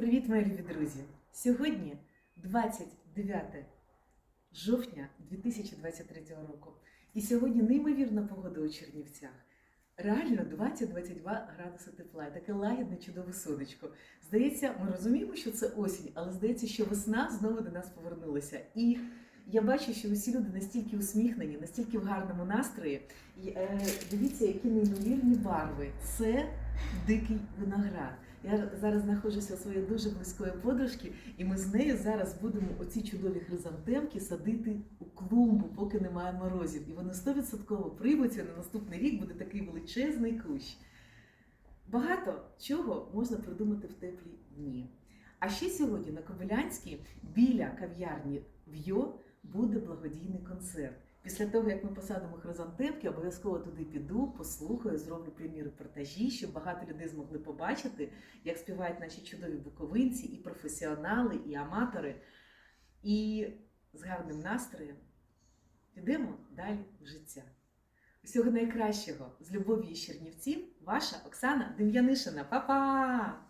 Привіт, мої любі друзі! Сьогодні 29 жовтня 2023 року. І сьогодні неймовірна погода у Чернівцях. Реально 20-22 градуси тепла, і таке лагідне чудове сонечко. Здається, ми розуміємо, що це осінь, але здається, що весна знову до нас повернулася. І я бачу, що усі люди настільки усміхнені, настільки в гарному настрої. І, е, дивіться, які неймовірні барви. Це дикий виноград. Я зараз знаходжуся у своєї дуже близької подружки, і ми з нею зараз будемо оці чудові хризантемки садити у клумбу, поки немає морозів. І вони 100% приймуться на наступний рік буде такий величезний кущ. Багато чого можна придумати в теплі дні. А ще сьогодні на Кобилянській біля кав'ярні В'йо буде благодійний концерт. Після того, як ми посадимо хризантемки, обов'язково туди піду, послухаю, зроблю прямі репортажі, щоб багато людей змогли побачити, як співають наші чудові буковинці, і професіонали, і аматори. І з гарним настроєм підемо далі в життя. Усього найкращого з любов'ю із Чернівців, ваша Оксана Дем'янишина. Па-па!